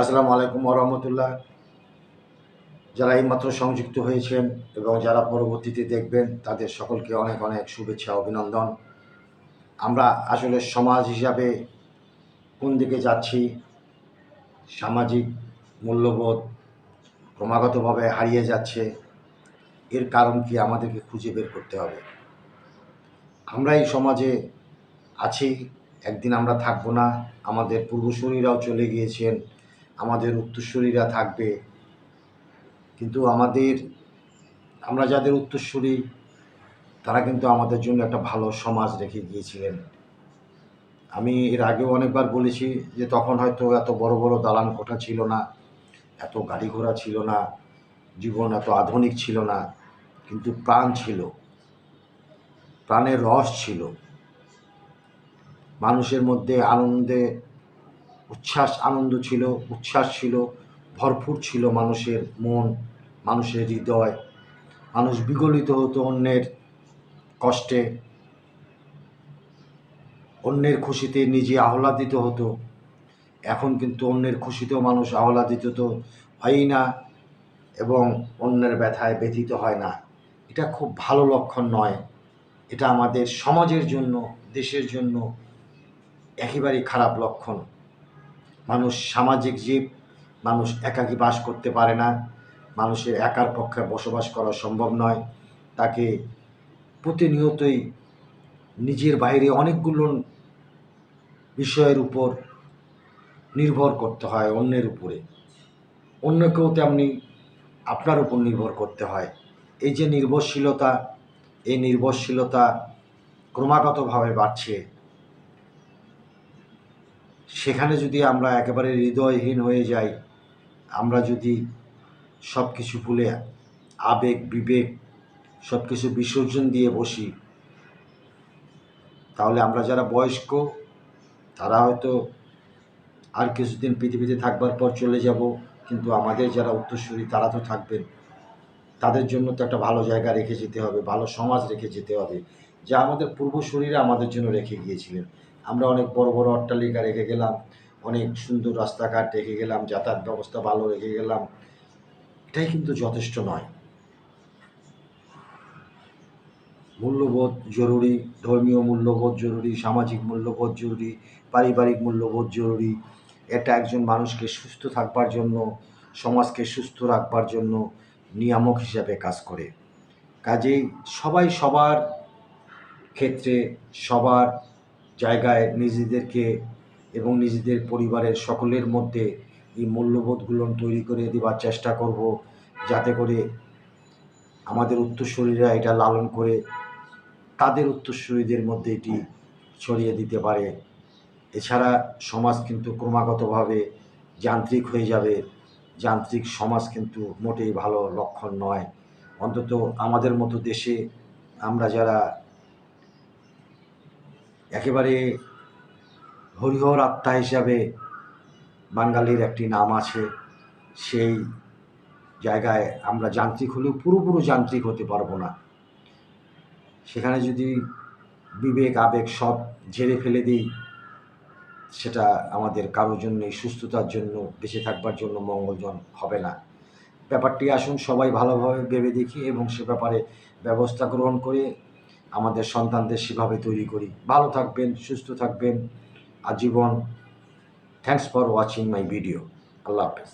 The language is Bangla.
আসসালামু আলাইকুম রহমতুল্লাহ। যারা এইমাত্র সংযুক্ত হয়েছেন এবং যারা পরবর্তীতে দেখবেন, তাদের সকলকে অনেক অনেক শুভেচ্ছা, অভিনন্দন। আমরা আসলে সমাজ হিসাবে কোন দিকে যাচ্ছি, সামাজিক মূল্যবোধ ক্রমাগতভাবে হারিয়ে যাচ্ছে, এর কারণ কি আমাদেরকে খুঁজে বের করতে হবে। আমরা এই সমাজে আছি, একদিন আমরা থাকব না, আমাদের পূর্বসূরীরাও চলে গিয়েছেন আমাদের উত্তরসূরিরা থাকবে। কিন্তু আমাদের, আমরা যাদের উত্তরসূরি, তারা কিন্তু আমাদের জন্য একটা ভালো সমাজ রেখে গিয়েছিলেন। আমি এর আগেও অনেকবার বলেছি যে তখন হয়তো এত বড় বড় দালান কোঠা ছিল না, এত গাড়ি ঘোড়া ছিল না, জীবন এত আধুনিক ছিল না, কিন্তু প্রাণ ছিল। প্রাণের রস ছিল। মানুষের মধ্যে আনন্দে উচ্ছ্বাস, আনন্দ ছিল, উচ্ছ্বাস ছিল, ভরপুর ছিল মানুষের মন, মানুষের হৃদয়। মানুষ বিগলিত হতো অন্যের কষ্টে। অন্যের খুশিতে নিজে আহ্লাদিত হতো। এখন কিন্তু অন্যের খুশিতেও মানুষ আহ্লাদিত তো হয়ই না এবং অন্যের ব্যথায় ব্যথিত হয় না। এটা খুব ভালো লক্ষণ নয়। এটা আমাদের সমাজের জন্য, দেশের জন্য একেবারেই খারাপ লক্ষণ। মানুষ সামাজিক জীব, মানুষ একাকী বাস করতে পারে না, মানুষের একার পক্ষে বসবাস করা সম্ভব নয়। তাকে প্রতিনিয়তই নিজের বাইরে অনেকগুলো বিষয়ের উপর নির্ভর করতে হয় অন্যের উপরে। অন্যকেও তেমনি আপনার উপর নির্ভর করতে হয়। এই যে নির্ভরশীলতা, এই নির্ভরশীলতা ক্রমাগতভাবে বাড়ছে। সেখানে যদি আমরা একেবারে হৃদয়হীন হয়ে যাই, আমরা যদি সব কিছু ভুলে আবেগ, বিবেক সব কিছু বিসর্জন দিয়ে বসি, তাহলে আমরা যারা বয়স্ক, তারা হয়তো আর কিছুদিন পৃথিবীতে থাকবার পর চলে যাব, কিন্তু আমাদের যারা উত্তরসূরি, তারা তো থাকবেন। তাদের জন্য তো একটা ভালো জায়গা রেখে যেতে হবে, ভালো সমাজ রেখে যেতে হবে। যা আমাদের পূর্বসূরীরা আমাদের জন্য রেখে গিয়েছিলেন। আমরা অনেক বড় বড় অট্টালিকা রেখে গেলাম, অনেক সুন্দর রাস্তাঘাট রেখে গেলাম, যাতায়াত ব্যবস্থা ভালো রেখে গেলাম। এটাই কিন্তু যথেষ্ট নয়। মূল্যবোধ জরুরি, ধর্মীয় মূল্যবোধ জরুরি, সামাজিক মূল্যবোধ জরুরি, পারিবারিক মূল্যবোধ জরুরি। এটা একজন মানুষকে সুস্থ থাকবার জন্য, সমাজকে সুস্থ রাখবার জন্য নিয়ামক হিসাবে কাজ করে। কাজেই সবাই সবার ক্ষেত্রে সবার জায়গায় নিজেদেরকে এবং নিজেদের পরিবারের সকলের মধ্যে এই মূল্যবোধগুলো তৈরি করে দেওয়ার চেষ্টা করব, যাতে করে আমাদের উত্তরসূরিরা এটা লালন করে তাদের উত্তরসূরিদের মধ্যে এটি ছড়িয়ে দিতে পারে। এছাড়া সমাজ কিন্তু ক্রমাগতভাবে যান্ত্রিক হয়ে যাবে। যান্ত্রিক সমাজ কিন্তু মোটেই ভালো লক্ষণ নয়। অন্তত আমাদের মতো দেশে আমরা যারা একেবারে হরিহর আত্মা হিসাবে বাঙালির একটি নাম আছে। সেই জায়গায় আমরা যান্ত্রিক হলেও পুরোপুরো যান্ত্রিক হতে পারব না। সেখানে যদি বিবেক, আবেগ সব ঝেড়ে ফেলে দিই, সেটা আমাদের কারোর জন্য সুস্থতার জন্য, বেঁচে থাকবার জন্য মঙ্গলজন হবে না। ব্যাপারটি আসুন সবাই ভালোভাবে ভেবে দেখি এবং সে ব্যাপারে ব্যবস্থা গ্রহণ করে আমাদের সন্তানদের সেভাবে তৈরি করি। ভালো থাকবেন, সুস্থ থাকবেন। আজীবন thanks for watching my video আল্লাহ হাফেজ।